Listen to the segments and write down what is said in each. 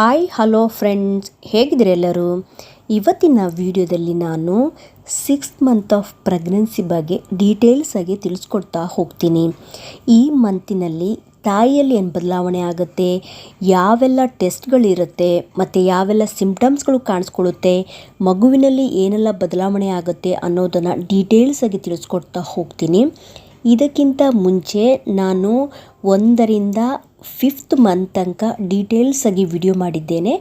Hi, hello friends. ಹೇಗಿದ್ರೆ ಎಲ್ಲರೂ? ಇವತ್ತಿನ ವಿಡಿಯೋದಲ್ಲಿ ನಾನು ಸಿಕ್ಸ್ತ್ ಮಂತ್ ಆಫ್ ಪ್ರೆಗ್ನೆನ್ಸಿ ಬಗ್ಗೆ ಡೀಟೇಲ್ಸ್ ಆಗಿ ತಿಳಿಸ್ಕೊಡ್ತಾ ಹೋಗ್ತೀನಿ. ಈ ಮಂತಿನಲ್ಲಿ ತಾಯಿಯಲ್ಲಿ ಏನು ಬದಲಾವಣೆ ಆಗುತ್ತೆ, ಯಾವೆಲ್ಲ ಟೆಸ್ಟ್ಗಳಿರುತ್ತೆ, ಮತ್ತು ಯಾವೆಲ್ಲ ಸಿಂಪ್ಟಮ್ಸ್ಗಳು ಕಾಣಿಸ್ಕೊಳ್ಳುತ್ತೆ, ಮಗುವಿನಲ್ಲಿ ಏನೆಲ್ಲ ಬದಲಾವಣೆ ಆಗುತ್ತೆ ಅನ್ನೋದನ್ನು ಡೀಟೇಲ್ಸ್ ಆಗಿ ತಿಳಿಸ್ಕೊಡ್ತಾ ಹೋಗ್ತೀನಿ. ಇದಕ್ಕಿಂತ ಮುಂಚೆ ನಾನು ಒಂದರಿಂದ ಫಿಫ್ತ್ ಮಂತ್ ತನಕ ಡೀಟೇಲ್ಸ್ ಆಗಿ ವಿಡಿಯೋ ಮಾಡಿದ್ದೇನೆ.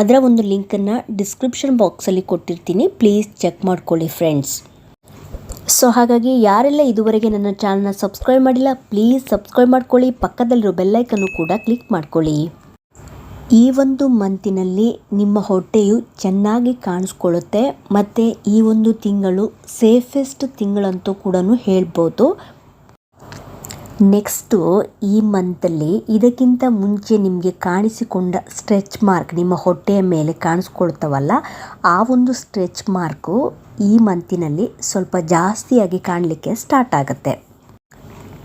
ಅದರ ಒಂದು ಲಿಂಕನ್ನು ಡಿಸ್ಕ್ರಿಪ್ಷನ್ ಬಾಕ್ಸಲ್ಲಿ ಕೊಟ್ಟಿರ್ತೀನಿ. ಪ್ಲೀಸ್ ಚೆಕ್ ಮಾಡ್ಕೊಳ್ಳಿ ಫ್ರೆಂಡ್ಸ್ ಸೊ ಹಾಗಾಗಿ ಯಾರೆಲ್ಲ ಇದುವರೆಗೆ ನನ್ನ ಚಾನಲ್ನ ಸಬ್ಸ್ಕ್ರೈಬ್ ಮಾಡಿಲ್ಲ ಪ್ಲೀಸ್ ಸಬ್ಸ್ಕ್ರೈಬ್ ಮಾಡ್ಕೊಳ್ಳಿ. ಪಕ್ಕದಲ್ಲಿರೋ ಬೆಲ್ಲೈಕನ್ನು ಕೂಡ ಕ್ಲಿಕ್ ಮಾಡ್ಕೊಳ್ಳಿ. ಈ ಒಂದು ಮಂತಿನಲ್ಲಿ ನಿಮ್ಮ ಹೊಟ್ಟೆಯು ಚೆನ್ನಾಗಿ ಕಾಣಿಸ್ಕೊಳ್ಳುತ್ತೆ. ಮತ್ತು ಈ ಒಂದು ತಿಂಗಳು ಸೇಫೆಸ್ಟ್ ತಿಂಗಳಂತೂ ಕೂಡ ಹೇಳ್ಬೋದು. ನೆಕ್ಸ್ಟು ಈ ಮಂತಲ್ಲಿ ಇದಕ್ಕಿಂತ ಮುಂಚೆ ನಿಮಗೆ ಕಾಣಿಸಿಕೊಂಡ ಸ್ಟ್ರೆಚ್ ಮಾರ್ಕ್ ನಿಮ್ಮ ಹೊಟ್ಟೆಯ ಮೇಲೆ ಕಾಣಿಸ್ಕೊಳ್ತವಲ್ಲ, ಆ ಒಂದು ಸ್ಟ್ರೆಚ್ ಮಾರ್ಕು ಈ ಮಂತಿನಲ್ಲಿ ಸ್ವಲ್ಪ ಜಾಸ್ತಿಯಾಗಿ ಕಾಣಲಿಕ್ಕೆ ಸ್ಟಾರ್ಟ್ ಆಗುತ್ತೆ.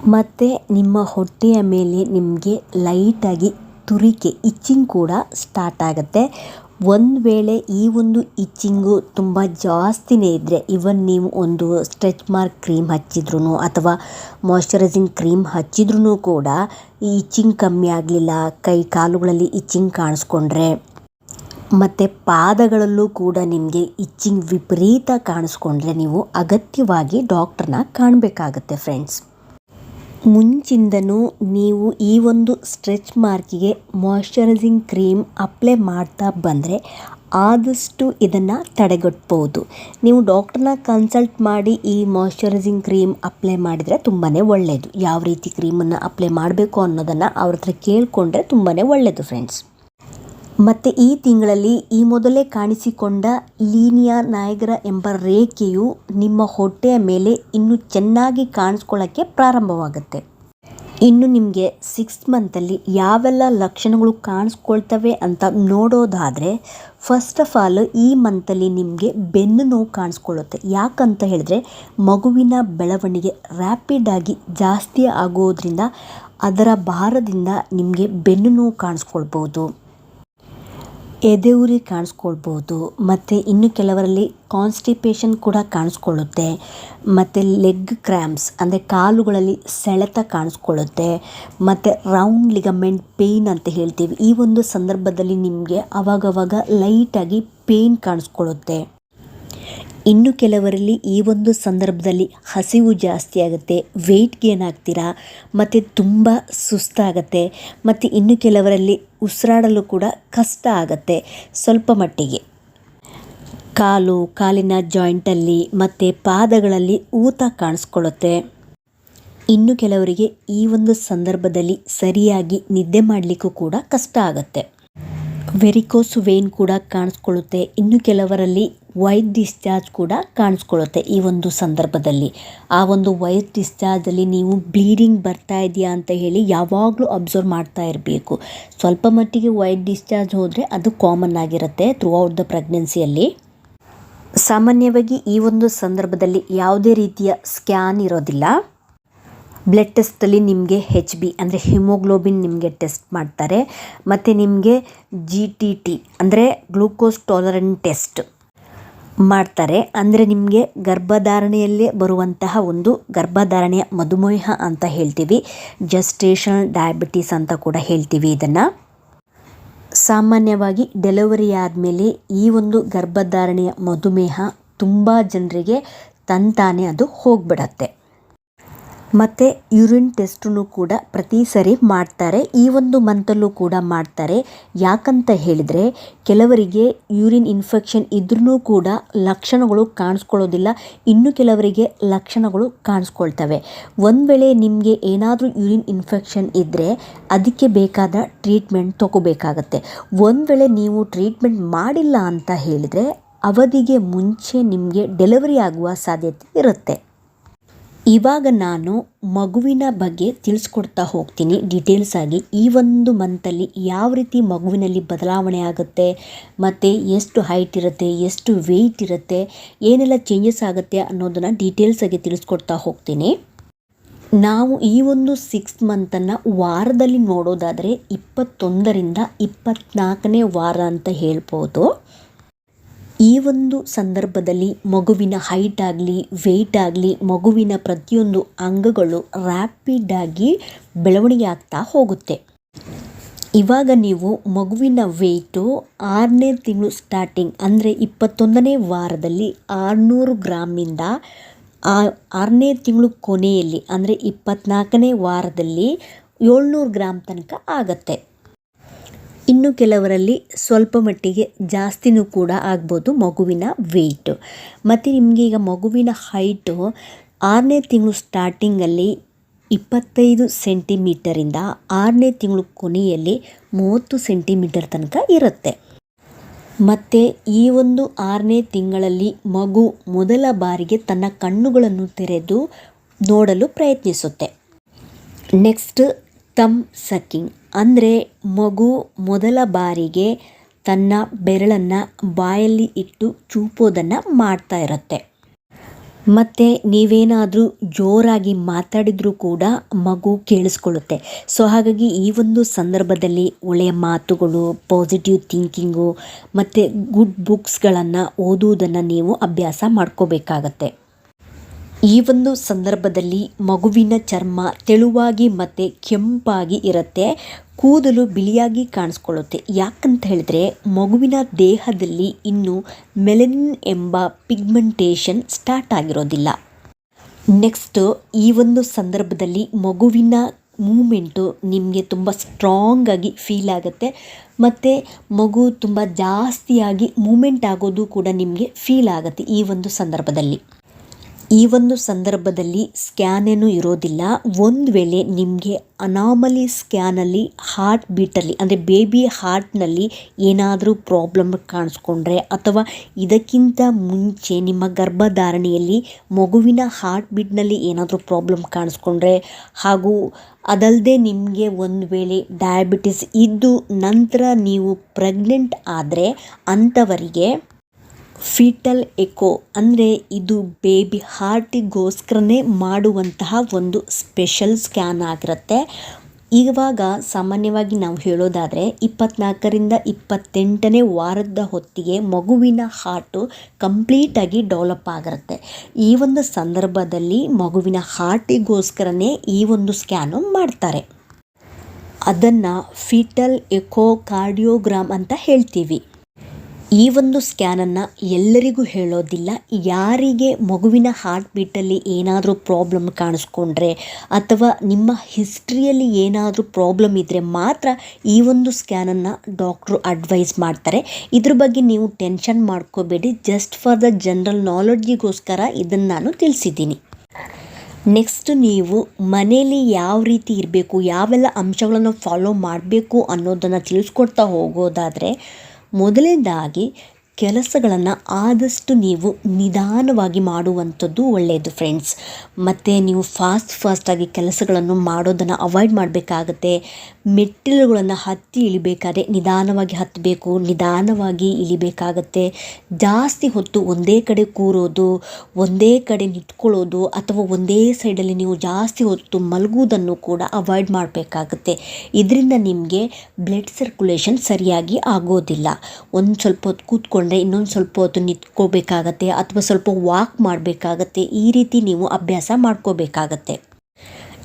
ಮತ್ತು ನಿಮ್ಮ ಹೊಟ್ಟೆಯ ಮೇಲೆ ನಿಮಗೆ ಲೈಟಾಗಿ ತುರಿಕೆ ಇಚ್ಚಿಂಗ್ ಕೂಡ ಸ್ಟಾರ್ಟ್ ಆಗುತ್ತೆ. ಒಂದು ವೇಳೆ ಈ ಒಂದು ಇಚ್ಚಿಂಗು ತುಂಬ ಜಾಸ್ತಿನೇ ಇದ್ದರೆ ಇವನ್ ನೀವು ಒಂದು ಸ್ಟ್ರೆಚ್ ಮಾರ್ಕ್ ಕ್ರೀಮ್ ಹಚ್ಚಿದ್ರೂ ಅಥವಾ ಮಾಯ್ಶ್ಚರೈಸಿಂಗ್ ಕ್ರೀಮ್ ಹಚ್ಚಿದ್ರೂ ಕೂಡ ಈ ಇಚ್ಚಿಂಗ್ ಕಮ್ಮಿ ಆಗಲಿಲ್ಲ, ಕೈ ಕಾಲುಗಳಲ್ಲಿ ಇಚ್ಚಿಂಗ್ ಕಾಣಿಸ್ಕೊಂಡ್ರೆ. ಮತ್ತು ಪಾದಗಳಲ್ಲೂ ಕೂಡ ನಿಮಗೆ ಇಚ್ಚಿಂಗ್ ವಿಪರೀತ ಕಾಣಿಸ್ಕೊಂಡ್ರೆ ನೀವು ಅಗತ್ಯವಾಗಿ ಡಾಕ್ಟ್ರನ್ನ ಕಾಣಬೇಕಾಗತ್ತೆ ಫ್ರೆಂಡ್ಸ್ ಮುಂಚಿಂದನೂ ನೀವು ಈ ಒಂದು ಸ್ಟ್ರೆಚ್ ಮಾರ್ಕಿಗೆ ಮಾಯ್ಶ್ಚರೈಸಿಂಗ್ ಕ್ರೀಮ್ ಅಪ್ಲೈ ಮಾಡ್ತಾ ಬಂದರೆ ಆದಷ್ಟು ಇದನ್ನು ತಡೆಗಟ್ಬೋದು. ನೀವು ಡಾಕ್ಟ್ರನ್ನ ಕನ್ಸಲ್ಟ್ ಮಾಡಿ ಈ ಮಾಯ್ಶ್ಚರೈಸಿಂಗ್ ಕ್ರೀಮ್ ಅಪ್ಲೈ ಮಾಡಿದರೆ ತುಂಬಾ ಒಳ್ಳೆಯದು ಯಾವ ರೀತಿ ಕ್ರೀಮನ್ನು ಅಪ್ಲೈ ಮಾಡಬೇಕು ಅನ್ನೋದನ್ನು ಅವ್ರ ಹತ್ರ ಕೇಳಿಕೊಂಡ್ರೆ ತುಂಬಾ ಒಳ್ಳೆಯದು ಫ್ರೆಂಡ್ಸ್ ಮತ್ತು ಈ ತಿಂಗಳಲ್ಲಿ ಈ ಮೊದಲೇ ಕಾಣಿಸಿಕೊಂಡ ಲೀನಿಯಾ ನಾಯಗರ ಎಂಬ ರೇಖೆಯು ನಿಮ್ಮ ಹೊಟ್ಟೆಯ ಮೇಲೆ ಇನ್ನೂ ಚೆನ್ನಾಗಿ ಕಾಣಿಸ್ಕೊಳ್ಳೋಕ್ಕೆ ಪ್ರಾರಂಭವಾಗುತ್ತೆ. ಇನ್ನು ನಿಮಗೆ ಸಿಕ್ಸ್ತ್ ಮಂತಲ್ಲಿ ಯಾವೆಲ್ಲ ಲಕ್ಷಣಗಳು ಕಾಣಿಸ್ಕೊಳ್ತವೆ ಅಂತ ನೋಡೋದಾದರೆ ಫಸ್ಟ್ ಆಫ್ ಆಲ್ ಈ ಮಂತಲ್ಲಿ ನಿಮಗೆ ಬೆನ್ನು ನೋವು ಕಾಣಿಸ್ಕೊಳ್ಳುತ್ತೆ. ಯಾಕಂತ ಹೇಳಿದ್ರೆ, ಮಗುವಿನ ಬೆಳವಣಿಗೆ ರ್ಯಾಪಿಡಾಗಿ ಜಾಸ್ತಿ ಆಗೋದ್ರಿಂದ ಅದರ ಭಾರದಿಂದ ನಿಮಗೆ ಬೆನ್ನು ನೋವು ಕಾಣಿಸ್ಕೊಳ್ಬೋದು ಎದೆಯುರಿ ಕಾಣಿಸ್ಕೊಳ್ಬೋದು, ಮತ್ತು ಇನ್ನು ಕೆಲವರಲ್ಲಿ ಕಾನ್ಸ್ಟಿಪೇಷನ್ ಕೂಡ ಕಾಣಿಸ್ಕೊಳ್ಳುತ್ತೆ, ಮತ್ತು ಲೆಗ್ ಕ್ರ್ಯಾಂಪ್ಸ್, ಅಂದರೆ ಕಾಲುಗಳಲ್ಲಿ ಸೆಳೆತ ಕಾಣಿಸ್ಕೊಳ್ಳುತ್ತೆ, ಮತ್ತು ರೌಂಡ್ ಲಿಗಮೆಂಟ್ ಪೇಯ್ನ್ ಅಂತ ಹೇಳ್ತೀವಿ. ಈ ಒಂದು ಸಂದರ್ಭದಲ್ಲಿ ನಿಮಗೆ ಅವಾಗವಾಗ ಲೈಟಾಗಿ ಪೇಯ್ನ್ ಕಾಣಿಸ್ಕೊಳ್ಳುತ್ತೆ. ಇನ್ನು ಕೆಲವರಲ್ಲಿ ಈ ಒಂದು ಸಂದರ್ಭದಲ್ಲಿ ಹಸಿವು ಜಾಸ್ತಿ ಆಗುತ್ತೆ ವೆಯ್ಟ್ ಗೇನ್ ಆಗ್ತೀರಾ, ಮತ್ತು ತುಂಬ ಸುಸ್ತಾಗತ್ತೆ ಮತ್ತು ಇನ್ನು ಕೆಲವರಲ್ಲಿ ಉಸಿರಾಡಲು ಕೂಡ ಕಷ್ಟ ಆಗುತ್ತೆ ಸ್ವಲ್ಪ ಮಟ್ಟಿಗೆ. ಕಾಲು, ಕಾಲಿನ ಜಾಯಿಂಟಲ್ಲಿ ಮತ್ತು ಪಾದಗಳಲ್ಲಿ ಊತ ಕಾಣಿಸ್ಕೊಳ್ಳುತ್ತೆ. ಇನ್ನು ಕೆಲವರಿಗೆ ಈ ಒಂದು ಸಂದರ್ಭದಲ್ಲಿ ಸರಿಯಾಗಿ ನಿದ್ದೆ ಮಾಡಲಿಕ್ಕೂ ಕೂಡ ಕಷ್ಟ ಆಗುತ್ತೆ. ವೆರಿಕೋಸ್ ವೇನ್ ಕೂಡ ಕಾಣಿಸ್ಕೊಳ್ಳುತ್ತೆ. ಇನ್ನು ಕೆಲವರಲ್ಲಿ ವೈಟ್ ಡಿಸ್ಚಾರ್ಜ್ ಕೂಡ ಕಾಣಿಸ್ಕೊಳ್ಳುತ್ತೆ ಈ ಒಂದು ಸಂದರ್ಭದಲ್ಲಿ. ಆ ಒಂದು ವೈಟ್ ಡಿಸ್ಚಾರ್ಜಲ್ಲಿ ನೀವು ಬ್ಲೀಡಿಂಗ್ ಬರ್ತಾ ಇದೆಯಾ ಅಂತ ಹೇಳಿ ಯಾವಾಗಲೂ ಅಬ್ಸರ್ವ್ ಮಾಡ್ತಾ ಇರಬೇಕು. ಸ್ವಲ್ಪ ಮಟ್ಟಿಗೆ ವೈಟ್ ಡಿಸ್ಚಾರ್ಜ್ ಹೋದರೆ ಅದು ಕಾಮನ್ ಆಗಿರುತ್ತೆ ಥ್ರೂ ಔಟ್ ದ ಪ್ರೆಗ್ನೆನ್ಸಿಯಲ್ಲಿ ಸಾಮಾನ್ಯವಾಗಿ ಈ ಒಂದು ಸಂದರ್ಭದಲ್ಲಿ ಯಾವುದೇ ರೀತಿಯ ಸ್ಕ್ಯಾನ್ ಇರೋದಿಲ್ಲ. ಬ್ಲಡ್ ಟೆಸ್ಟಲ್ಲಿ ನಿಮಗೆ ಹೆಚ್ ಬಿ ಅಂದರೆ ಹಿಮೋಗ್ಲೋಬಿನ್ ನಿಮಗೆ ಟೆಸ್ಟ್ ಮಾಡ್ತಾರೆ. ಮತ್ತು ನಿಮಗೆ ಜಿ ಟಿ ಟಿ ಅಂದರೆ ಗ್ಲೂಕೋಸ್ ಟಾಲರೆಂಟ್ ಟೆಸ್ಟ್ ಮಾಡ್ತಾರೆ. ಅಂದರೆ ನಿಮಗೆ ಗರ್ಭಧಾರಣೆಯಲ್ಲೇ ಬರುವಂತಹ ಒಂದು ಗರ್ಭಧಾರಣೆಯ ಮಧುಮೇಹ ಅಂತ ಹೇಳ್ತೀವಿ. ಜಸ್ಟೇಷನ್ ಡಯಾಬಿಟೀಸ್ ಅಂತ ಕೂಡ ಹೇಳ್ತೀವಿ ಇದನ್ನು. ಸಾಮಾನ್ಯವಾಗಿ ಡೆಲಿವರಿ ಆದಮೇಲೆ ಈ ಒಂದು ಗರ್ಭಧಾರಣೆಯ ಮಧುಮೇಹ ತುಂಬ ಜನರಿಗೆ ತಂತಾನೆ ಅದು ಹೋಗ್ಬಿಡತ್ತೆ. ಮತ್ತು ಯೂರಿನ್ ಟೆಸ್ಟನ್ನು ಕೂಡ ಪ್ರತಿ ಸರಿ ಮಾಡ್ತಾರೆ. ಈ ಒಂದು ಮಂತಲ್ಲೂ ಕೂಡ ಮಾಡ್ತಾರೆ. ಯಾಕಂತ ಹೇಳಿದರೆ, ಕೆಲವರಿಗೆ ಯೂರಿನ್ ಇನ್ಫೆಕ್ಷನ್ ಇದ್ರೂ ಕೂಡ ಲಕ್ಷಣಗಳು ಕಾಣಿಸ್ಕೊಳ್ಳೋದಿಲ್ಲ. ಇನ್ನು ಕೆಲವರಿಗೆ ಲಕ್ಷಣಗಳು ಕಾಣಿಸ್ಕೊಳ್ತವೆ. ಒಂದು ವೇಳೆ ನಿಮಗೆ ಏನಾದರೂ ಯೂರಿನ್ ಇನ್ಫೆಕ್ಷನ್ ಇದ್ದರೆ ಅದಕ್ಕೆ ಬೇಕಾದ ಟ್ರೀಟ್ಮೆಂಟ್ ತೊಗೋಬೇಕಾಗತ್ತೆ. ಒಂದು ವೇಳೆ ನೀವು ಟ್ರೀಟ್ಮೆಂಟ್ ಮಾಡಿಲ್ಲ ಅಂತ ಹೇಳಿದರೆ, ಅವಧಿಗೆ ಮುಂಚೆ ನಿಮಗೆ ಡೆಲಿವರಿ ಆಗುವ ಸಾಧ್ಯತೆ ಇರುತ್ತೆ. ಇವಾಗ ನಾನು ಮಗುವಿನ ಬಗ್ಗೆ ತಿಳಿಸ್ಕೊಡ್ತಾ ಹೋಗ್ತೀನಿ ಡೀಟೇಲ್ಸ್ ಆಗಿ. ಈ ಒಂದು ಮಂತಲ್ಲಿ ಯಾವ ರೀತಿ ಮಗುವಿನಲ್ಲಿ ಬದಲಾವಣೆ ಆಗುತ್ತೆ, ಮತ್ತು ಎಷ್ಟು ಹೈಟ್ ಇರುತ್ತೆ, ಎಷ್ಟು ವೆಯ್ಟ್ ಇರುತ್ತೆ, ಏನೆಲ್ಲ ಚೇಂಜಸ್ ಆಗುತ್ತೆ ಅನ್ನೋದನ್ನು ಡೀಟೇಲ್ಸ್ ಆಗಿ ತಿಳಿಸ್ಕೊಡ್ತಾ ಹೋಗ್ತೀನಿ. ನಾವು ಈ ಒಂದು ಸಿಕ್ಸ್ ಮಂತನ್ನು ವಾರದಲ್ಲಿ ನೋಡೋದಾದರೆ ಇಪ್ಪತ್ತೊಂದರಿಂದ ಇಪ್ಪತ್ತ್ನಾಲ್ಕನೇ ವಾರ ಅಂತ ಹೇಳ್ಬೋದು. ಈ ಒಂದು ಸಂದರ್ಭದಲ್ಲಿ ಮಗುವಿನ ಹೈಟ್ ಆಗಲಿ ವೆಯ್ಟ್ ಆಗಲಿ, ಮಗುವಿನ ಪ್ರತಿಯೊಂದು ಅಂಗಗಳು ರ್ಯಾಪಿಡಾಗಿ ಬೆಳವಣಿಗೆ ಆಗ್ತಾ ಹೋಗುತ್ತೆ. ಇವಾಗ ನೀವು ಮಗುವಿನ ವೆಯ್ಟು ಆರನೇ ತಿಂಗಳು ಸ್ಟಾರ್ಟಿಂಗ್ ಅಂದರೆ ಇಪ್ಪತ್ತೊಂದನೇ ವಾರದಲ್ಲಿ ಆರುನೂರು ಗ್ರಾಮಿಂದ ಆ ಆರನೇ ತಿಂಗಳು ಕೊನೆಯಲ್ಲಿ ಅಂದರೆ ಇಪ್ಪತ್ತ್ನಾಲ್ಕನೇ ವಾರದಲ್ಲಿ ಏಳ್ನೂರು ಗ್ರಾಮ್ ತನಕ ಆಗತ್ತೆ. ಇನ್ನು ಕೆಲವರಲ್ಲಿ ಸ್ವಲ್ಪ ಮಟ್ಟಿಗೆ ಜಾಸ್ತಿನೂ ಕೂಡ ಆಗ್ಬೋದು ಮಗುವಿನ ವೆಯ್ಟು ಮತ್ತು ನಿಮಗೆ ಈಗ ಮಗುವಿನ ಹೈಟು ಆರನೇ ತಿಂಗಳು ಸ್ಟಾರ್ಟಿಂಗಲ್ಲಿ ಇಪ್ಪತ್ತೈದು ಸೆಂಟಿಮೀಟರಿಂದ ಆರನೇ ತಿಂಗಳು ಕೊನೆಯಲ್ಲಿ ಮೂವತ್ತು ಸೆಂಟಿಮೀಟರ್ ತನಕ ಇರುತ್ತೆ. ಮತ್ತು ಈ ಒಂದು ಆರನೇ ತಿಂಗಳಲ್ಲಿ ಮಗು ಮೊದಲ ಬಾರಿಗೆ ತನ್ನ ಕಣ್ಣುಗಳನ್ನು ತೆರೆದು ನೋಡಲು ಪ್ರಯತ್ನಿಸುತ್ತೆ. ನೆಕ್ಸ್ಟ್ ತಮ್ ಸಕಿಂಗ್. ಅಂದರೆ ಮಗು ಮೊದಲ ಬಾರಿಗೆ ತನ್ನ ಬೆರಳನ್ನು ಬಾಯಲ್ಲಿ ಇಟ್ಟು ಚೂಪೋದನ್ನು ಮಾಡ್ತಾ ಇರುತ್ತೆ. ಮತ್ತು ನೀವೇನಾದರೂ ಜೋರಾಗಿ ಮಾತಾಡಿದರೂ ಕೂಡ ಮಗು ಕೇಳಿಸ್ಕೊಳ್ಳುತ್ತೆ. ಸೊ ಹಾಗಾಗಿ ಈ ಒಂದು ಸಂದರ್ಭದಲ್ಲಿ ಒಳ್ಳೆಯ ಮಾತುಗಳು ಪಾಸಿಟಿವ್ ಥಿಂಕಿಂಗು ಮತ್ತು ಗುಡ್ ಬುಕ್ಸ್ಗಳನ್ನು ಓದುವುದನ್ನು ನೀವು ಅಭ್ಯಾಸ ಮಾಡ್ಕೋಬೇಕಾಗತ್ತೆ. ಈ ಒಂದು ಸಂದರ್ಭದಲ್ಲಿ ಮಗುವಿನ ಚರ್ಮ ತೆಳುವಾಗಿ ಮತ್ತು ಕೆಂಪಾಗಿ ಇರುತ್ತೆ, ಕೂದಲು ಬಿಳಿಯಾಗಿ ಕಾಣಿಸ್ಕೊಳ್ಳುತ್ತೆ. ಯಾಕಂತ ಹೇಳಿದ್ರೆ ಮಗುವಿನ ದೇಹದಲ್ಲಿ ಇನ್ನೂ ಮೆಲನಿನ್ ಎಂಬ ಪಿಗ್ಮೆಂಟೇಷನ್ ಸ್ಟಾರ್ಟ್ ಆಗಿರೋದಿಲ್ಲ. ನೆಕ್ಸ್ಟು ಈ ಒಂದು ಸಂದರ್ಭದಲ್ಲಿ ಮಗುವಿನ ಮೂಮೆಂಟು ನಿಮಗೆ ತುಂಬ ಸ್ಟ್ರಾಂಗಾಗಿ ಫೀಲ್ ಆಗುತ್ತೆ, ಮತ್ತು ಮಗು ತುಂಬ ಜಾಸ್ತಿಯಾಗಿ ಮೂಮೆಂಟ್ ಆಗೋದು ಕೂಡ ನಿಮಗೆ ಫೀಲ್ ಆಗುತ್ತೆ ಈ ಒಂದು ಸಂದರ್ಭದಲ್ಲಿ. ಈ ಒಂದು ಸಂದರ್ಭದಲ್ಲಿ ಸ್ಕ್ಯಾನ್ ಏನು ಇರೋದಿಲ್ಲ. ಒಂದು ವೇಳೆ ನಿಮಗೆ ಅನಾಮಲಿ ಸ್ಕ್ಯಾನಲ್ಲಿ ಹಾರ್ಟ್ ಬೀಟಲ್ಲಿ ಅಂದರೆ ಬೇಬಿ ಹಾರ್ಟ್ನಲ್ಲಿ ಏನಾದರೂ ಪ್ರಾಬ್ಲಮ್ ಕಾಣಿಸ್ಕೊಂಡ್ರೆ ಅಥವಾ ಇದಕ್ಕಿಂತ ಮುಂಚೆ ನಿಮ್ಮ ಗರ್ಭಧಾರಣೆಯಲ್ಲಿ ಮಗುವಿನ ಹಾರ್ಟ್ ಬೀಟ್ನಲ್ಲಿ ಏನಾದರೂ ಪ್ರಾಬ್ಲಮ್ ಕಾಣಿಸ್ಕೊಂಡ್ರೆ ಹಾಗೂ ಅದಲ್ಲದೆ ನಿಮಗೆ ಒಂದು ವೇಳೆ ಡಯಾಬಿಟಿಸ್ ಇದ್ದು ನಂತರ ನೀವು ಪ್ರೆಗ್ನೆಂಟ್ ಆದರೆ ಅಂಥವರಿಗೆ ಫೀಟಲ್ ಎಕೋ ಅಂದರೆ ಇದು ಬೇಬಿ ಹಾರ್ಟಿಗೋಸ್ಕರನೇ ಮಾಡುವಂತಹ ಒಂದು ಸ್ಪೆಷಲ್ ಸ್ಕ್ಯಾನ್ ಆಗಿರುತ್ತೆ. ಇವಾಗ ಸಾಮಾನ್ಯವಾಗಿ ನಾವು ಹೇಳೋದಾದರೆ ಇಪ್ಪತ್ನಾಲ್ಕರಿಂದ ಇಪ್ಪತ್ತೆಂಟನೇ ವಾರದ ಹೊತ್ತಿಗೆ ಮಗುವಿನ ಹಾರ್ಟು ಕಂಪ್ಲೀಟಾಗಿ ಡೆವಲಪ್ ಆಗಿರುತ್ತೆ. ಈ ಒಂದು ಸಂದರ್ಭದಲ್ಲಿ ಮಗುವಿನ ಹಾರ್ಟಿಗೋಸ್ಕರನೇ ಈ ಒಂದು ಸ್ಕ್ಯಾನು ಮಾಡ್ತಾರೆ. ಅದನ್ನು ಫೀಟಲ್ ಎಕೋ ಕಾರ್ಡಿಯೋಗ್ರಾಮ್ ಅಂತ ಹೇಳ್ತೀವಿ. ಈ ಒಂದು ಸ್ಕ್ಯಾನನ್ನು ಎಲ್ಲರಿಗೂ ಹೇಳೋದಿಲ್ಲ. ಯಾರಿಗೆ ಮಗುವಿನ ಹಾರ್ಟ್ ಬೀಟಲ್ಲಿ ಏನಾದರೂ ಪ್ರಾಬ್ಲಮ್ ಕಾಣಿಸ್ಕೊಂಡ್ರೆ ಅಥವಾ ನಿಮ್ಮ ಹಿಸ್ಟ್ರಿಯಲ್ಲಿ ಏನಾದರೂ ಪ್ರಾಬ್ಲಮ್ ಇದ್ದರೆ ಮಾತ್ರ ಈ ಒಂದು ಸ್ಕ್ಯಾನನ್ನು ಡಾಕ್ಟ್ರು ಅಡ್ವೈಸ್ ಮಾಡ್ತಾರೆ. ಇದ್ರ ಬಗ್ಗೆ ನೀವು ಟೆನ್ಷನ್ ಮಾಡ್ಕೋಬೇಡಿ. ಜಸ್ಟ್ ಫಾರ್ ದ ಜನರಲ್ ನಾಲೆಡ್ಜಿಗೋಸ್ಕರ ಇದನ್ನು ನಾನು ತಿಳಿಸಿದ್ದೀನಿ. ನೆಕ್ಸ್ಟ್ ನೀವು ಮನೇಲಿ ಯಾವ ರೀತಿ ಇರಬೇಕು, ಯಾವೆಲ್ಲ ಅಂಶಗಳನ್ನು ಫಾಲೋ ಮಾಡಬೇಕು ಅನ್ನೋದನ್ನು ತಿಳಿಸ್ಕೊಡ್ತಾ ಹೋಗೋದಾದರೆ ಮೊದಲನೇದಾಗಿ ಕೆಲಸಗಳನ್ನು ಆದಷ್ಟು ನೀವು ನಿಧಾನವಾಗಿ ಮಾಡುವಂಥದ್ದು ಒಳ್ಳೆಯದು ಫ್ರೆಂಡ್ಸ್ ಮತ್ತು ನೀವು ಫಾಸ್ಟ್ ಫಾಸ್ಟಾಗಿ ಕೆಲಸಗಳನ್ನು ಮಾಡೋದನ್ನು ಅವಾಯ್ಡ್ ಮಾಡಬೇಕಾಗತ್ತೆ. ಮೆಟ್ಟಿಲುಗಳನ್ನು ಹತ್ತಿ ಇಳಿಬೇಕಾದ್ರೆ ನಿಧಾನವಾಗಿ ಹತ್ತಬೇಕು, ನಿಧಾನವಾಗಿ ಇಳಿಬೇಕಾಗತ್ತೆ. ಜಾಸ್ತಿ ಹೊತ್ತು ಒಂದೇ ಕಡೆ ಕೂರೋದು, ಒಂದೇ ಕಡೆ ನಿಂತ್ಕೊಳ್ಳೋದು ಅಥವಾ ಒಂದೇ ಸೈಡಲ್ಲಿ ನೀವು ಜಾಸ್ತಿ ಹೊತ್ತು ಮಲಗುವುದನ್ನು ಕೂಡ ಅವಾಯ್ಡ್ ಮಾಡಬೇಕಾಗತ್ತೆ. ಇದರಿಂದ ನಿಮಗೆ ಬ್ಲಡ್ ಸರ್ಕ್ಯುಲೇಷನ್ ಸರಿಯಾಗಿ ಆಗೋದಿಲ್ಲ. ಒಂದು ಸ್ವಲ್ಪ ಹೊತ್ತು ಕೂತ್ಕೊಂಡು ಕೂತ್ಕೊಂಡ್ರೆ ಇನ್ನೊಂದು ಸ್ವಲ್ಪ ಹೊತ್ತು ನಿಂತ್ಕೋಬೇಕಾಗತ್ತೆ ಅಥವಾ ಸ್ವಲ್ಪ ವಾಕ್ ಮಾಡಬೇಕಾಗತ್ತೆ. ಈ ರೀತಿ ನೀವು ಅಭ್ಯಾಸ ಮಾಡ್ಕೋಬೇಕಾಗತ್ತೆ.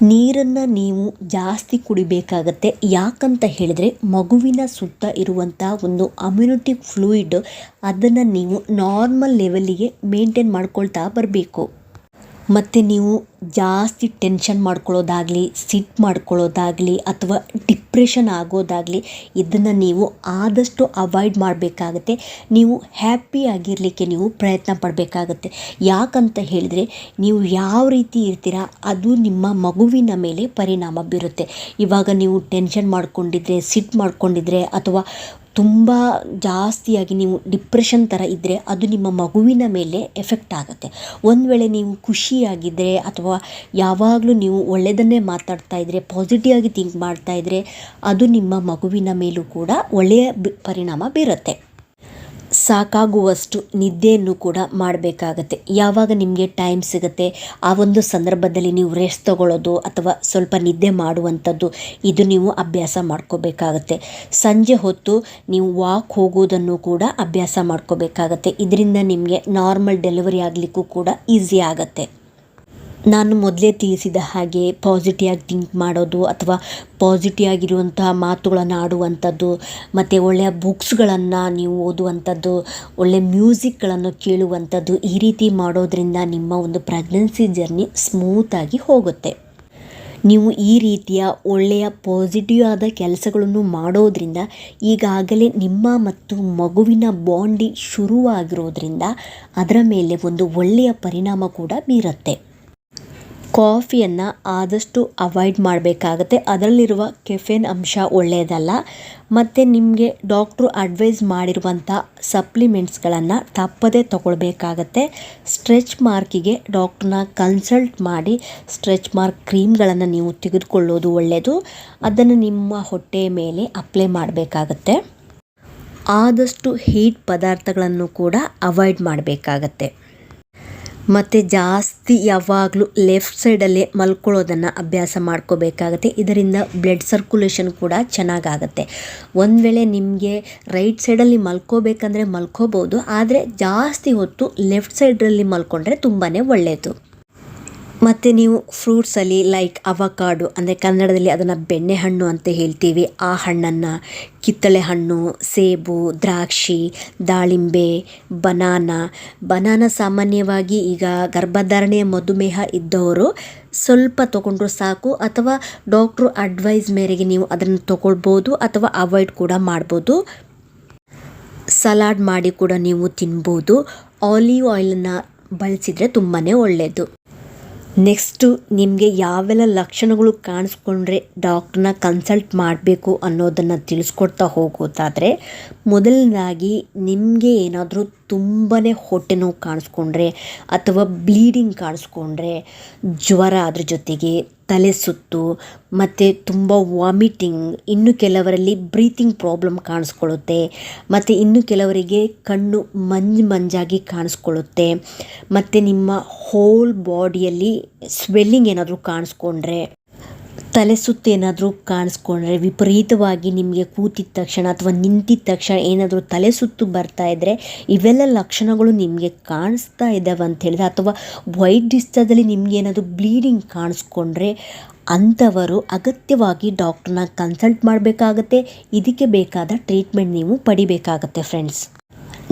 ನೀರನ್ನು ನೀವು ಜಾಸ್ತಿ ಕುಡಿಬೇಕಾಗತ್ತೆ. ಯಾಕಂತ ಹೇಳಿದರೆ ಮಗುವಿನ ಸುತ್ತ ಇರುವಂಥ ಒಂದು ಅಮ್ಯುನಿಟಿ ಫ್ಲೂಯಿಡ್ ಅದನ್ನು ನೀವು ನಾರ್ಮಲ್ ಲೆವೆಲ್ಲಿಗೆ ಮೇಂಟೈನ್ ಮಾಡ್ಕೊಳ್ತಾ ಬರಬೇಕು. ಮತ್ತು ನೀವು ಜಾಸ್ತಿ ಟೆನ್ಷನ್ ಮಾಡ್ಕೊಳ್ಳೋದಾಗಲಿ, ಸಿಟ್ ಮಾಡ್ಕೊಳ್ಳೋದಾಗಲಿ ಅಥವಾ ಡಿಪ್ರೆಷನ್ ಆಗೋದಾಗಲಿ ಇದನ್ನು ನೀವು ಆದಷ್ಟು ಅವಾಯ್ಡ್ ಮಾಡಬೇಕಾಗತ್ತೆ. ನೀವು ಹ್ಯಾಪಿ ಆಗಿರಲಿಕ್ಕೆ ನೀವು ಪ್ರಯತ್ನ ಪಡಬೇಕಾಗತ್ತೆ. ಯಾಕಂತ ಹೇಳಿದರೆ, ನೀವು ಯಾವ ರೀತಿ ಇರ್ತೀರ, ಅದು ನಿಮ್ಮ ಮಗುವಿನ ಮೇಲೆ ಪರಿಣಾಮ ಬೀರುತ್ತೆ. ಇವಾಗ ನೀವು ಟೆನ್ಷನ್ ಮಾಡ್ಕೊಂಡಿದ್ರೆ ಸಿಟ್ಟು ಮಾಡ್ಕೊಂಡಿದ್ರೆ ಅಥವಾ ತುಂಬ ಜಾಸ್ತಿಯಾಗಿ ನೀವು ಡಿಪ್ರೆಷನ್ ಥರ ಇದ್ದರೆ ಅದು ನಿಮ್ಮ ಮಗುವಿನ ಮೇಲೆ ಎಫೆಕ್ಟ್ ಆಗುತ್ತೆ. ಒಂದು ವೇಳೆ ನೀವು ಖುಷಿಯಾಗಿದ್ದರೆ ಅಥವಾ ಯಾವಾಗಲೂ ನೀವು ಒಳ್ಳೆಯದನ್ನೇ ಮಾತಾಡ್ತಾ ಇದ್ದರೆ ಪಾಸಿಟಿವ್ ಆಗಿ ಥಿಂಕ್ ಮಾಡ್ತಾ ಇದ್ದರೆ ಅದು ನಿಮ್ಮ ಮಗುವಿನ ಮೇಲೂ ಕೂಡ ಒಳ್ಳೆಯ ಪರಿಣಾಮ ಬೀರುತ್ತೆ. ಸಾಕಾಗುವಷ್ಟು ನಿದ್ದೆಯನ್ನು ಕೂಡ ಮಾಡಬೇಕಾಗತ್ತೆ. ಯಾವಾಗ ನಿಮಗೆ ಟೈಮ್ ಸಿಗುತ್ತೆ, ಆ ಒಂದು ಸಂದರ್ಭದಲ್ಲಿ ನೀವು ರೆಸ್ಟ್ ತಗೊಳ್ಳೋದು ಅಥವಾ ಸ್ವಲ್ಪ ನಿದ್ದೆ ಮಾಡುವಂಥದ್ದು, ಇದು ನೀವು ಅಭ್ಯಾಸ ಮಾಡ್ಕೋಬೇಕಾಗತ್ತೆ. ಸಂಜೆ ಹೊತ್ತು ನೀವು ವಾಕ್ ಹೋಗೋದನ್ನು ಕೂಡ ಅಭ್ಯಾಸ ಮಾಡ್ಕೋಬೇಕಾಗತ್ತೆ. ಇದರಿಂದ ನಿಮಗೆ ನಾರ್ಮಲ್ ಡೆಲಿವರಿ ಆಗಲಿಕ್ಕೂ ಕೂಡ ಈಸಿ ಆಗುತ್ತೆ. ನಾನು ಮೊದಲೇ ತಿಳಿಸಿದ ಹಾಗೆ ಪಾಸಿಟಿವ್ ಆಗಿ ಥಿಂಕ್ ಮಾಡೋದು ಅಥವಾ ಪಾಸಿಟಿವ್ ಆಗಿರುವಂತಹ ಮಾತುಗಳನ್ನು ಆಡುವಂಥದ್ದು, ಮತ್ತು ಒಳ್ಳೆಯ ಬುಕ್ಸ್ಗಳನ್ನು ನೀವು ಓದುವಂಥದ್ದು ಒಳ್ಳೆಯ ಮ್ಯೂಸಿಕ್ಗಳನ್ನು ಕೇಳುವಂಥದ್ದು ಈ ರೀತಿ ಮಾಡೋದರಿಂದ ನಿಮ್ಮ ಒಂದು ಪ್ರೆಗ್ನೆನ್ಸಿ ಜರ್ನಿ ಸ್ಮೂತಾಗಿ ಹೋಗುತ್ತೆ. ನೀವು ಈ ರೀತಿಯ ಒಳ್ಳೆಯ ಪಾಸಿಟಿವ್ ಆದ ಕೆಲಸಗಳನ್ನು ಮಾಡೋದರಿಂದ ಈಗಾಗಲೇ ನಿಮ್ಮ ಮತ್ತು ಮಗುವಿನ ಬಾಂಡಿ ಶುರುವಾಗಿರೋದ್ರಿಂದ ಅದರ ಮೇಲೆ ಒಂದು ಒಳ್ಳೆಯ ಪರಿಣಾಮ ಕೂಡ ಬೀರುತ್ತೆ. ಕಾಫಿಯನ್ನು ಆದಷ್ಟು ಅವಾಯ್ಡ್ ಮಾಡಬೇಕಾಗತ್ತೆ. ಅದರಲ್ಲಿರುವ ಕೆಫೆನ್ ಅಂಶ ಒಳ್ಳೆಯದಲ್ಲ. ಮತ್ತು ನಿಮಗೆ ಡಾಕ್ಟ್ರು ಅಡ್ವೈಸ್ ಮಾಡಿರುವಂಥ ಸಪ್ಲಿಮೆಂಟ್ಸ್ಗಳನ್ನು ತಪ್ಪದೇ ತಗೊಳ್ಬೇಕಾಗತ್ತೆ. ಸ್ಟ್ರೆಚ್ ಮಾರ್ಕಿಗೆ ಡಾಕ್ಟ್ರನ್ನ ಕನ್ಸಲ್ಟ್ ಮಾಡಿ ಸ್ಟ್ರೆಚ್ ಮಾರ್ಕ್ ಕ್ರೀಮ್ಗಳನ್ನು ನೀವು ತೆಗೆದುಕೊಳ್ಳೋದು ಒಳ್ಳೆಯದು. ಅದನ್ನು ನಿಮ್ಮ ಹೊಟ್ಟೆಯ ಮೇಲೆ ಅಪ್ಲೈ ಮಾಡಬೇಕಾಗತ್ತೆ. ಆದಷ್ಟು ಹೀಟ್ ಪದಾರ್ಥಗಳನ್ನು ಕೂಡ ಅವಾಯ್ಡ್ ಮಾಡಬೇಕಾಗತ್ತೆ. ಮತ್ತು ಜಾಸ್ತಿ ಯಾವಾಗಲೂ ಲೆಫ್ಟ್ ಸೈಡಲ್ಲೇ ಮಲ್ಕೊಳ್ಳೋದನ್ನು ಅಭ್ಯಾಸ ಮಾಡ್ಕೋಬೇಕಾಗತ್ತೆ. ಇದರಿಂದ ಬ್ಲಡ್ ಸರ್ಕ್ಯುಲೇಷನ್ ಕೂಡ ಚೆನ್ನಾಗಾಗತ್ತೆ. ಒಂದು ವೇಳೆ ನಿಮಗೆ ರೈಟ್ ಸೈಡಲ್ಲಿ ಮಲ್ಕೋಬೇಕಂದ್ರೆ ಮಲ್ಕೋಬೋದು, ಆದರೆ ಜಾಸ್ತಿ ಹೊತ್ತು ಲೆಫ್ಟ್ ಸೈಡಲ್ಲಿ ಮಲ್ಕೊಂಡ್ರೆ ತುಂಬಾ ಒಳ್ಳೆಯದು ಮತ್ತು ನೀವು ಫ್ರೂಟ್ಸಲ್ಲಿ ಲೈಕ್ ಅವಕಾಡು ಅಂದರೆ ಕನ್ನಡದಲ್ಲಿ ಅದನ್ನು ಬೆಣ್ಣೆಹಣ್ಣು ಅಂತ ಹೇಳ್ತೀವಿ. ಆ ಹಣ್ಣನ್ನು ಕಿತ್ತಳೆ ಹಣ್ಣು, ಸೇಬು, ದ್ರಾಕ್ಷಿ, ದಾಳಿಂಬೆ, ಬನಾನ. ಬನಾನ ಸಾಮಾನ್ಯವಾಗಿ ಈಗ ಗರ್ಭಧಾರಣೆಯ ಮಧುಮೇಹ ಇದ್ದವರು ಸ್ವಲ್ಪ ತೊಗೊಂಡ್ರು ಸಾಕು. ಅಥವಾ ಡಾಕ್ಟ್ರು ಅಡ್ವೈಸ್ ಮೇರೆಗೆ ನೀವು ಅದನ್ನು ತೊಗೊಳ್ಬೋದು ಅಥವಾ ಅವಾಯ್ಡ್ ಕೂಡ ಮಾಡ್ಬೋದು. ಸಲಾಡ್ ಮಾಡಿ ಕೂಡ ನೀವು ತಿನ್ಬೋದು. ಆಲಿವ್ ಆಯಿಲನ್ನು ಬಳಸಿದರೆ ತುಂಬಾ ಒಳ್ಳೆಯದು ನೆಕ್ಸ್ಟು ನಿಮಗೆ ಯಾವೆಲ್ಲ ಲಕ್ಷಣಗಳು ಕಾಣಿಸ್ಕೊಂಡ್ರೆ ಡಾಕ್ಟ್ರನ್ನ ಕನ್ಸಲ್ಟ್ ಮಾಡಬೇಕು ಅನ್ನೋದನ್ನು ತಿಳಿಸ್ಕೊಡ್ತಾ ಹೋಗೋದಾದರೆ, ಮೊದಲನೇದಾಗಿ ನಿಮಗೆ ಏನಾದರೂ ತುಂಬಾ ಹೊಟ್ಟೆ ನೋವು ಕಾಣಿಸ್ಕೊಂಡ್ರೆ ಅಥವಾ ಬ್ಲೀಡಿಂಗ್ ಕಾಣಿಸ್ಕೊಂಡ್ರೆ, ಜ್ವರ ಅದ್ರ ಜೊತೆಗೆ ತಲೆ ಸುತ್ತು, ಮತ್ತು ತುಂಬ ವಾಮಿಟಿಂಗ್ ಇನ್ನು ಕೆಲವರಲ್ಲಿ ಬ್ರೀತಿಂಗ್ ಪ್ರಾಬ್ಲಮ್ ಕಾಣಿಸ್ಕೊಳ್ಳುತ್ತೆ. ಮತ್ತು ಇನ್ನು ಕೆಲವರಿಗೆ ಕಣ್ಣು ಮಂಜು ಮಂಜಾಗಿ ಕಾಣಿಸ್ಕೊಳ್ಳುತ್ತೆ. ಮತ್ತು ನಿಮ್ಮ ಹೋಲ್ ಬಾಡಿಯಲ್ಲಿ ಸ್ವೆಲ್ಲಿಂಗ್ ಏನಾದರೂ ಕಾಣಿಸ್ಕೊಂಡ್ರೆ. ತಲೆ ಸುತ್ತೇನಾದರೂ ಕಾಣಿಸ್ಕೊಂಡ್ರೆ ವಿಪರೀತವಾಗಿ ನಿಮಗೆ ಕೂತಿದ ತಕ್ಷಣ ಅಥವಾ ನಿಂತಿದ್ದ ತಕ್ಷಣ ಏನಾದರೂ ತಲೆ ಸುತ್ತು ಬರ್ತಾ ಇದ್ದರೆ ಇವೆಲ್ಲ ಲಕ್ಷಣಗಳು ನಿಮಗೆ ಕಾಣಿಸ್ತಾ ಇದ್ದಾವೆ ಅಂತ ಹೇಳಿದ್ರೆ, ಅಥವಾ ವೈಟ್ ಡಿಸ್ಟದಲ್ಲಿ ನಿಮ್ಗೆ ಏನಾದರೂ ಬ್ಲೀಡಿಂಗ್ ಕಾಣಿಸ್ಕೊಂಡ್ರೆ ಅಂಥವರು ಅಗತ್ಯವಾಗಿ ಡಾಕ್ಟ್ರನ್ನ ಕನ್ಸಲ್ಟ್ ಮಾಡಬೇಕಾಗತ್ತೆ. ಇದಕ್ಕೆ ಬೇಕಾದ ಟ್ರೀಟ್ಮೆಂಟ್ ನೀವು ಪಡಿಬೇಕಾಗತ್ತೆ ಫ್ರೆಂಡ್ಸ್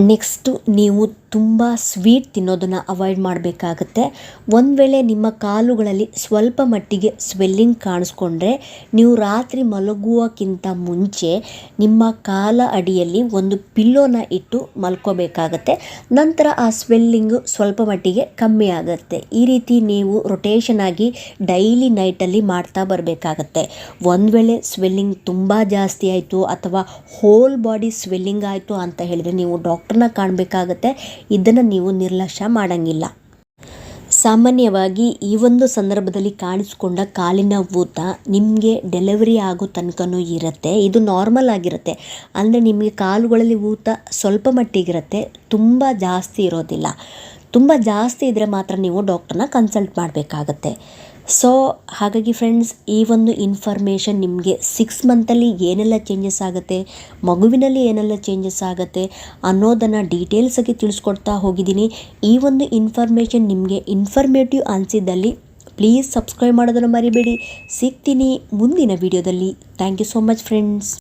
ನೆಕ್ಸ್ಟು ನೀವು ತುಂಬ ಸ್ವೀಟ್ ತಿನ್ನೋದನ್ನು ಅವಾಯ್ಡ್ ಮಾಡಬೇಕಾಗತ್ತೆ. ಒಂದು ವೇಳೆ ನಿಮ್ಮ ಕಾಲುಗಳಲ್ಲಿ ಸ್ವಲ್ಪ ಮಟ್ಟಿಗೆ ಸ್ವೆಲ್ಲಿಂಗ್ ಕಾಣಿಸ್ಕೊಂಡ್ರೆ ನೀವು ರಾತ್ರಿ ಮಲಗುವಕ್ಕಿಂತ ಮುಂಚೆ ನಿಮ್ಮ ಕಾಲ ಅಡಿಯಲ್ಲಿ ಒಂದು ಪಿಲ್ಲೋನ ಇಟ್ಟು ಮಲ್ಕೋಬೇಕಾಗತ್ತೆ. ನಂತರ ಆ ಸ್ವೆಲ್ಲಿಂಗು ಸ್ವಲ್ಪ ಮಟ್ಟಿಗೆ ಕಮ್ಮಿ ಆಗುತ್ತೆ. ಈ ರೀತಿ ನೀವು ರೊಟೇಷನ್ ಆಗಿ ಡೈಲಿ ನೈಟಲ್ಲಿ ಮಾಡ್ತಾ ಬರಬೇಕಾಗತ್ತೆ. ಒಂದು ವೇಳೆ ಸ್ವೆಲ್ಲಿಂಗ್ ತುಂಬ ಜಾಸ್ತಿ ಆಯಿತು ಅಥವಾ ಹೋಲ್ ಬಾಡಿ ಸ್ವೆಲ್ಲಿಂಗ್ ಆಯಿತು ಅಂತ ಹೇಳಿದರೆ ನೀವು ಡಾಕ್ಟ್ರನ್ನ ಕಾಣಬೇಕಾಗತ್ತೆ. ಇದನ್ನು ನೀವು ನಿರ್ಲಕ್ಷ್ಯ ಮಾಡಂಗಿಲ್ಲ. ಸಾಮಾನ್ಯವಾಗಿ ಈ ಒಂದು ಸಂದರ್ಭದಲ್ಲಿ ಕಾಣಿಸ್ಕೊಂಡ ಕಾಲಿನ ಊತ ನಿಮಗೆ ಡೆಲಿವರಿ ಆಗೋ ತನಕನೂ ಇರುತ್ತೆ. ಇದು ನಾರ್ಮಲ್ ಆಗಿರುತ್ತೆ. ಅಂದರೆ ನಿಮಗೆ ಕಾಲುಗಳಲ್ಲಿ ಊತ ಸ್ವಲ್ಪ ಮಟ್ಟಿಗಿರುತ್ತೆ. ತುಂಬ ಜಾಸ್ತಿ ಇರೋದಿಲ್ಲ. ತುಂಬ ಜಾಸ್ತಿ ಇದ್ದರೆ ಮಾತ್ರ ನೀವು ಡಾಕ್ಟ್ರನ್ನ ಕನ್ಸಲ್ಟ್ ಮಾಡಬೇಕಾಗತ್ತೆ. ಸೊ ಹಾಗಾಗಿ ಫ್ರೆಂಡ್ಸ್ ಈ ಒಂದು ಇನ್ಫಾರ್ಮೇಷನ್ ನಿಮಗೆ ಸಿಕ್ಸ್ ಮಂತಲ್ಲಿ ಏನೆಲ್ಲ ಚೇಂಜಸ್ ಆಗುತ್ತೆ, ಮಗುವಿನಲ್ಲಿ ಏನೆಲ್ಲ ಚೇಂಜಸ್ ಆಗುತ್ತೆ ಅನ್ನೋದನ್ನು ಡೀಟೇಲ್ಸಾಗಿ ತಿಳಿಸ್ಕೊಡ್ತಾ ಹೋಗಿದ್ದೀನಿ. ಈ ಒಂದು ಇನ್ಫಾರ್ಮೇಷನ್ ನಿಮಗೆ ಇನ್ಫಾರ್ಮೇಟಿವ್ ಅನಿಸಿದ್ದಲ್ಲಿ ಪ್ಲೀಸ್ ಸಬ್ಸ್ಕ್ರೈಬ್ ಮಾಡೋದನ್ನು ಮರಿಬೇಡಿ. ಸಿಗ್ತೀನಿ ಮುಂದಿನ ವಿಡಿಯೋದಲ್ಲಿ thank you so much friends